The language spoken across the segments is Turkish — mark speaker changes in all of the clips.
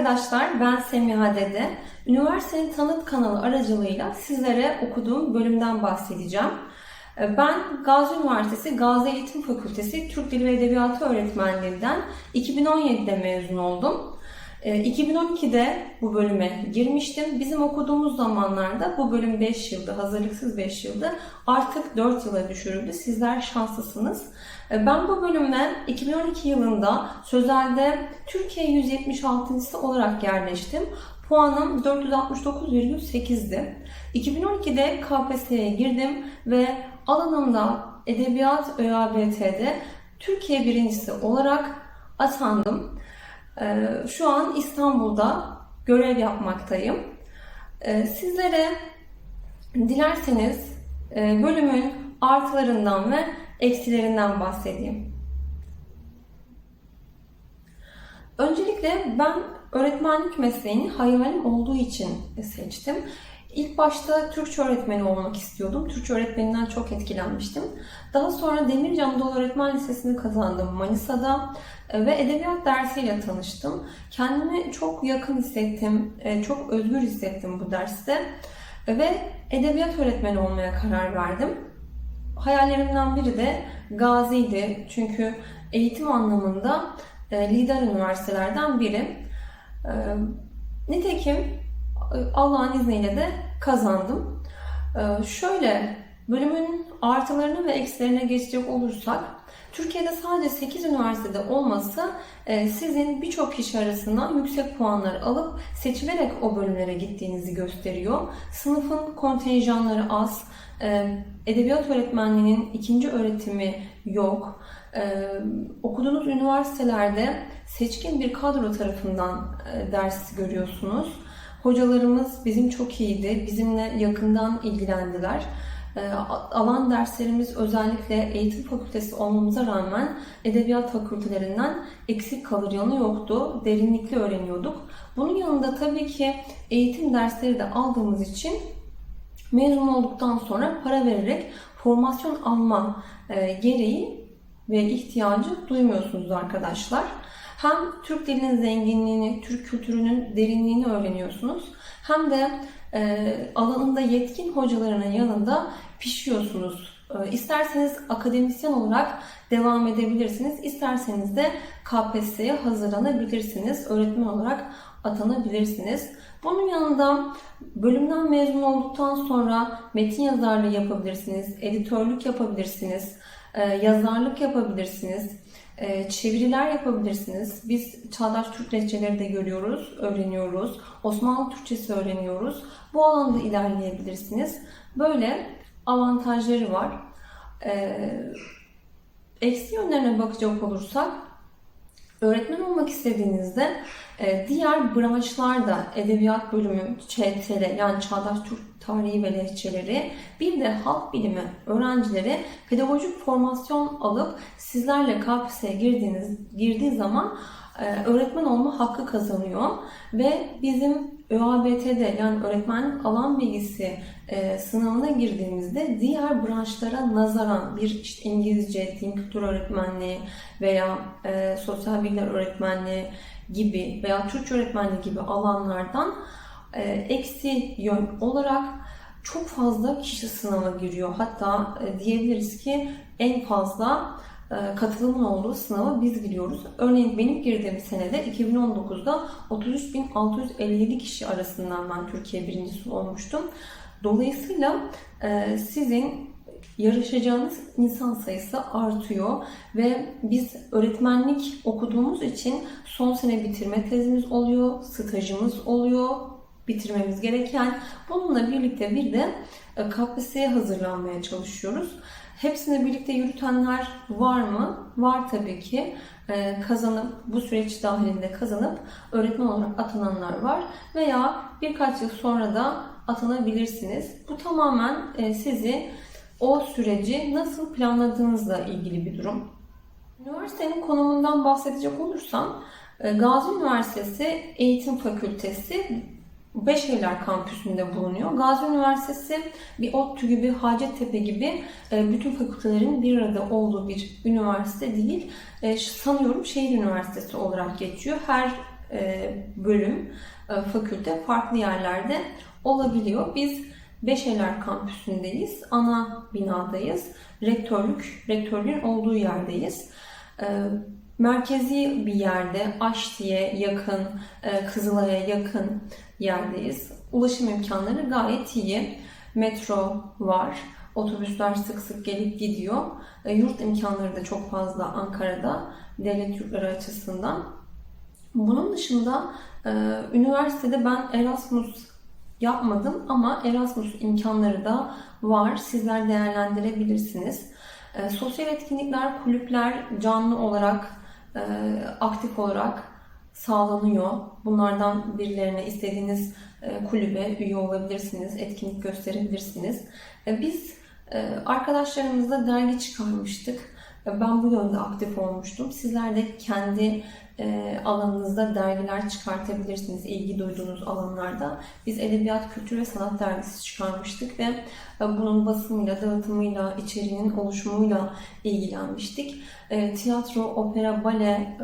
Speaker 1: arkadaşlar, ben Semiha Dede. Üniversitenin tanıt kanalı aracılığıyla sizlere okuduğum bölümden bahsedeceğim. Ee, Ben Gazi Üniversitesi Gazi Eğitim Fakültesi Türk Dili ve Edebiyatı Öğretmenliğinden 2017'de mezun oldum. Ee, 2012'de bu bölüme girmiştim. Bizim okuduğumuz zamanlarda bu bölüm 5 yıldı, hazırlıksız 5 yıldı. Artık 4 yıla düşürüldü. Sizler şanslısınız. Ee, Ben bu bölüme 2012 yılında Sözel'de Türkiye 176. olarak yerleştim. Puanım 469,8'di. 2012'de KPSS'ye girdim ve alanımda Edebiyat ÖABT'de Türkiye birincisi olarak atandım. Ee, Şu an İstanbul'da görev yapmaktayım. Ee, Sizlere dilerseniz e, bölümün artılarından ve eksilerinden bahsedeyim. Öncelikle ben öğretmenlik mesleğini hayalim olduğu için seçtim. İlk başta Türkçe öğretmeni olmak istiyordum. Türkçe öğretmeninden çok etkilenmiştim. Daha sonra Demirci Anadolu Öğretmen Lisesi'ni kazandım Manisa'da e, ve edebiyat dersiyle tanıştım. Kendimi çok yakın hissettim, e, çok özgür hissettim bu derste E, ve edebiyat öğretmeni olmaya karar verdim. Hayallerimden biri de Gazi'ydi. Çünkü eğitim anlamında e, lider üniversitelerden biri. E, Nitekim Allah'ın izniyle de kazandım. E, Şöyle bölümün artılarını ve eksilerine geçecek olursak Türkiye'de sadece 8 üniversitede olması e, sizin birçok kişi arasından yüksek puanlar alıp seçilerek o bölümlere gittiğinizi gösteriyor. Sınıfın kontenjanları az, e, edebiyat öğretmenliğinin ikinci öğretimi yok. E, okuduğunuz üniversitelerde seçkin bir kadro tarafından ders görüyorsunuz. Hocalarımız bizim çok iyiydi, bizimle yakından ilgilendiler. E, alan derslerimiz özellikle eğitim fakültesi olmamıza rağmen edebiyat fakültelerinden eksik kalır yanı yoktu. Derinlikli öğreniyorduk. Bunun yanında tabii ki eğitim dersleri de aldığımız için mezun olduktan sonra para vererek formasyon alma e, gereği ve ihtiyacı duymuyorsunuz arkadaşlar. Hem Türk dilinin zenginliğini, Türk kültürünün derinliğini öğreniyorsunuz. Hem de e, alanında yetkin hocalarının yanında pişiyorsunuz. E, isterseniz akademisyen olarak devam edebilirsiniz. İsterseniz de KPSS'ye hazırlanabilirsiniz. Öğretmen olarak atanabilirsiniz. Bunun yanında bölümden mezun olduktan sonra metin yazarlığı yapabilirsiniz, editörlük yapabilirsiniz, e, yazarlık yapabilirsiniz, e, çeviriler yapabilirsiniz. Biz Çağdaş Türk lehçeleri de görüyoruz, öğreniyoruz. Osmanlı Türkçesi öğreniyoruz. Bu alanda ilerleyebilirsiniz. Böyle avantajları var. E, Eksi yönlerine bakacak olursak Öğretmen olmak istediğinizde e, diğer branşlarda edebiyat bölümü, ÇTR yani Çağdaş Türk Tarihi ve Lehçeleri bir de halk bilimi öğrencileri pedagojik formasyon alıp sizlerle KPSS'ye girdiğiniz girdiği zaman e, öğretmen olma hakkı kazanıyor ve bizim ÖABT'de yani öğretmenlik alan bilgisi e, sınavına girdiğimizde diğer branşlara nazaran bir işte İngilizce, din kültür öğretmenliği veya e, sosyal bilgiler öğretmenliği gibi veya Türkçe öğretmenliği gibi alanlardan e, eksi yön olarak çok fazla kişi sınava giriyor. Hatta e, diyebiliriz ki en fazla e, katılımın olduğu sınava biz giriyoruz. Örneğin benim girdiğim senede 2019'da 33.657 kişi arasından ben Türkiye birincisi olmuştum. Dolayısıyla e, sizin yarışacağınız insan sayısı artıyor ve biz öğretmenlik okuduğumuz için son sene bitirme tezimiz oluyor, stajımız oluyor, bitirmemiz gereken. Bununla birlikte bir de e, KPSS'ye hazırlanmaya çalışıyoruz. Hepsini birlikte yürütenler var mı? Var tabii ki. Ee, kazanıp, bu süreç dahilinde kazanıp öğretmen olarak atananlar var. Veya birkaç yıl sonra da atanabilirsiniz. Bu tamamen e, sizi o süreci nasıl planladığınızla ilgili bir durum. Üniversitenin konumundan bahsedecek olursam, e, Gazi Üniversitesi Eğitim Fakültesi Beşevler kampüsünde bulunuyor. Gazi Üniversitesi bir ODTÜ gibi, Hacettepe gibi e, bütün fakültelerin bir arada olduğu bir üniversite değil. E, Sanıyorum şehir üniversitesi olarak geçiyor. Her e, bölüm, fakülte farklı yerlerde olabiliyor. Biz Beşeler kampüsündeyiz. Ana binadayız. Rektörlük, rektörlüğün olduğu yerdeyiz. Merkezi bir yerde, Aşti'ye yakın, Kızılay'a yakın yerdeyiz. Ulaşım imkanları gayet iyi. Metro var. Otobüsler sık sık gelip gidiyor. E, Yurt imkanları da çok fazla Ankara'da devlet yurtları açısından. Bunun dışında e, üniversitede ben Erasmus yapmadım ama Erasmus imkanları da var. Sizler değerlendirebilirsiniz. E, sosyal etkinlikler, kulüpler canlı olarak, e, aktif olarak sağlanıyor. Bunlardan birilerine istediğiniz e, kulübe üye olabilirsiniz, etkinlik gösterebilirsiniz. E, biz e, arkadaşlarımızla dergi çıkarmıştık. Ben bu yönde aktif olmuştum. Sizler de kendi alanınızda dergiler çıkartabilirsiniz, ilgi duyduğunuz alanlarda. Biz Edebiyat, Kültür ve Sanat Dergisi çıkarmıştık ve bunun basımıyla, dağıtımıyla, içeriğinin oluşumuyla ilgilenmiştik. Tiyatro, opera, bale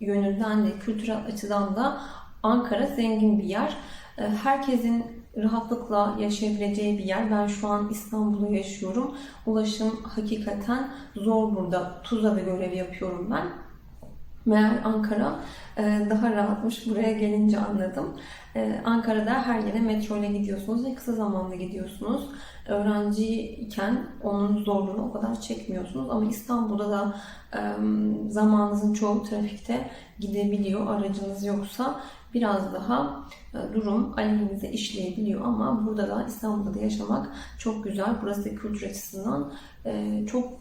Speaker 1: yönünden de, kültürel açıdan da Ankara zengin bir yer. E, Herkesin rahatlıkla yaşayabileceği bir yer. Ben şu an İstanbul'da yaşıyorum. Ulaşım hakikaten zor burada. Tuzla'da görev yapıyorum ben. Meğer Ankara e, daha rahatmış. Buraya gelince anladım. E, Ankara'da her yere metro ile gidiyorsunuz ve kısa zamanda gidiyorsunuz. Öğrenciyken onun zorluğunu o kadar çekmiyorsunuz. Ama İstanbul'da da e, zamanınızın çoğu trafikte gidebiliyor. Aracınız yoksa biraz daha durum aleyhinize işleyebiliyor ama burada da İstanbul'da da yaşamak çok güzel. Burası da kültür açısından çok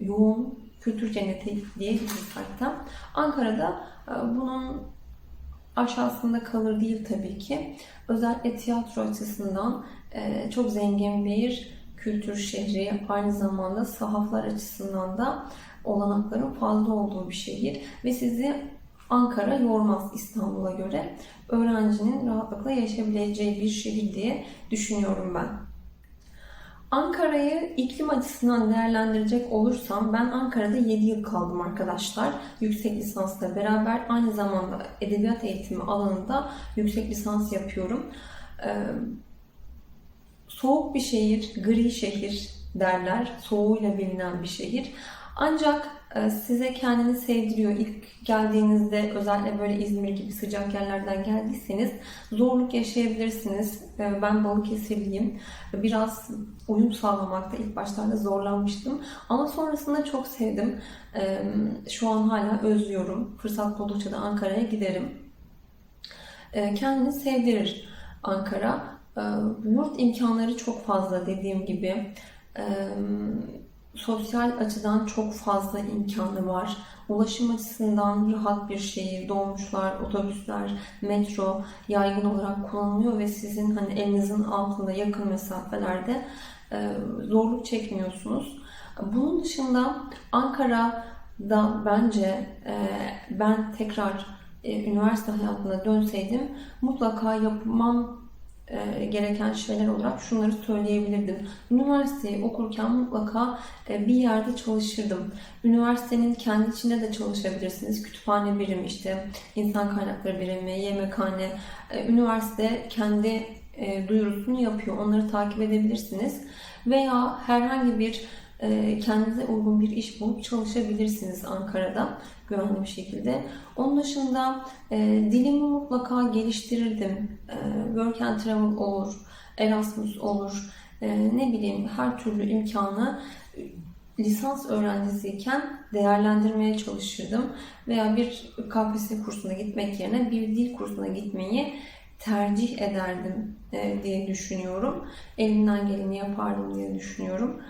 Speaker 1: yoğun kültür cenneti diyebiliriz hatta. Ankara'da e, bunun aşağısında kalır değil tabii ki. Özellikle tiyatro açısından e, çok zengin bir kültür şehri. Aynı zamanda sahaflar açısından da olanakların fazla olduğu bir şehir. Ve sizi Ankara yormaz İstanbul'a göre. Öğrencinin rahatlıkla yaşayabileceği bir şehir diye düşünüyorum ben. Ankara'yı iklim açısından değerlendirecek olursam ben Ankara'da 7 yıl kaldım arkadaşlar. Yüksek lisansla beraber aynı zamanda edebiyat eğitimi alanında yüksek lisans yapıyorum. Ee, soğuk bir şehir, gri şehir derler. Soğuğuyla bilinen bir şehir. Ancak size kendini sevdiriyor. İlk geldiğinizde özellikle böyle İzmir gibi sıcak yerlerden geldiyseniz zorluk yaşayabilirsiniz. E, Ben Balıkesirliyim. Biraz uyum sağlamakta ilk başlarda zorlanmıştım. Ama sonrasında çok sevdim. E, Şu an hala özlüyorum. Fırsat buldukça da Ankara'ya giderim. Kendini sevdirir Ankara. Yurt imkanları çok fazla dediğim gibi. Sosyal açıdan çok fazla imkanı var. Ulaşım açısından rahat bir şehir, dolmuşlar, otobüsler, metro yaygın olarak kullanılıyor ve sizin hani elinizin altında yakın mesafelerde e, zorluk çekmiyorsunuz. Bunun dışında Ankara'da bence e, ben tekrar e, üniversite hayatına dönseydim mutlaka yapmam e, gereken şeyler olarak şunları söyleyebilirdim. Üniversiteyi okurken mutlaka e, bir yerde çalışırdım. Üniversitenin kendi içinde de çalışabilirsiniz. Kütüphane birimi işte, insan kaynakları birimi, yemekhane. E, Üniversite kendi e, duyurusunu yapıyor. Onları takip edebilirsiniz. Veya herhangi bir kendinize uygun bir iş bulup çalışabilirsiniz Ankara'da güvenli bir şekilde. Onun dışında e, dilimi mutlaka geliştirirdim. E, work and travel olur, Erasmus olur, e, ne bileyim her türlü imkanı lisans öğrencisiyken değerlendirmeye çalışırdım. Veya bir KPSS kursuna gitmek yerine bir dil kursuna gitmeyi tercih ederdim diye düşünüyorum. Elimden geleni yapardım diye düşünüyorum.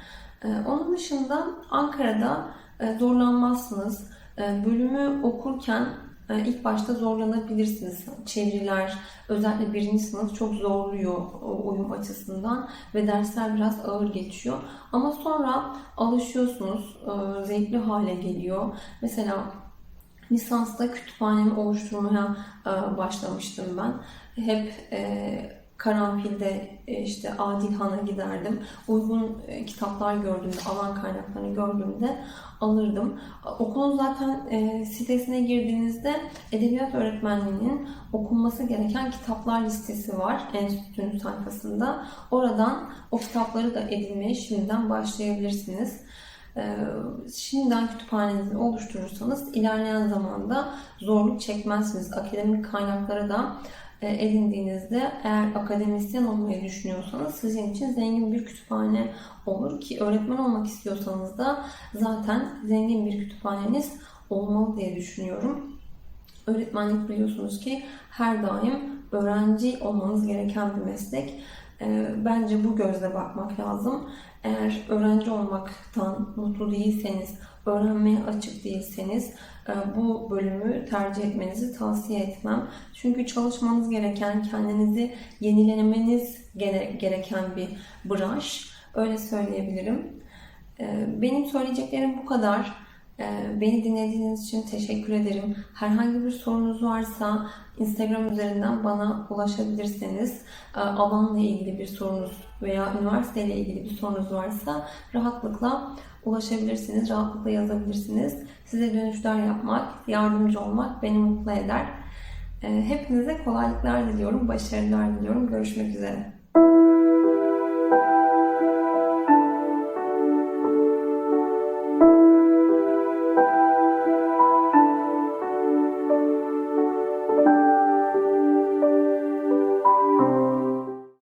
Speaker 1: E, Onun dışında Ankara'da e, zorlanmazsınız. E, Bölümü okurken e, ilk başta zorlanabilirsiniz. Çeviriler, özellikle birinci sınıf çok zorluyor uyum açısından ve dersler biraz ağır geçiyor. Ama sonra alışıyorsunuz, zevkli hale geliyor. Mesela lisansta kütüphanemi oluşturmaya başlamıştım ben. Hep karanfilde e, işte Adilhan'a giderdim. Uygun e, kitaplar gördüğümde, alan kaynaklarını gördüğümde alırdım. Okulun zaten e, sitesine girdiğinizde edebiyat öğretmenliğinin okunması gereken kitaplar listesi var enstitünün sayfasında. Oradan o kitapları da edinmeye şimdiden başlayabilirsiniz. Şimdiden kütüphanenizi oluşturursanız ilerleyen zamanda zorluk çekmezsiniz. Akademik kaynakları da edindiğinizde eğer akademisyen olmayı düşünüyorsanız sizin için zengin bir kütüphane olur ki öğretmen olmak istiyorsanız da zaten zengin bir kütüphaneniz olmalı diye düşünüyorum. Öğretmenlik biliyorsunuz ki her daim öğrenci olmanız gereken bir meslek. Ee, Bence bu gözle bakmak lazım. Eğer öğrenci olmaktan mutlu değilseniz, öğrenmeye açık değilseniz e, bu bölümü tercih etmenizi tavsiye etmem. Çünkü çalışmanız gereken, kendinizi yenilemeniz gere- gereken bir branş. Öyle söyleyebilirim. Ee, Benim söyleyeceklerim bu kadar. Ee, Beni dinlediğiniz için teşekkür ederim. Herhangi bir sorunuz varsa Instagram üzerinden bana ulaşabilirsiniz. Ee, Alanla ilgili bir sorunuz veya üniversiteyle ilgili bir sorunuz varsa rahatlıkla ulaşabilirsiniz, rahatlıkla yazabilirsiniz. Size dönüşler yapmak, yardımcı olmak beni mutlu eder. Ee, Hepinize kolaylıklar diliyorum, başarılar diliyorum. Görüşmek üzere.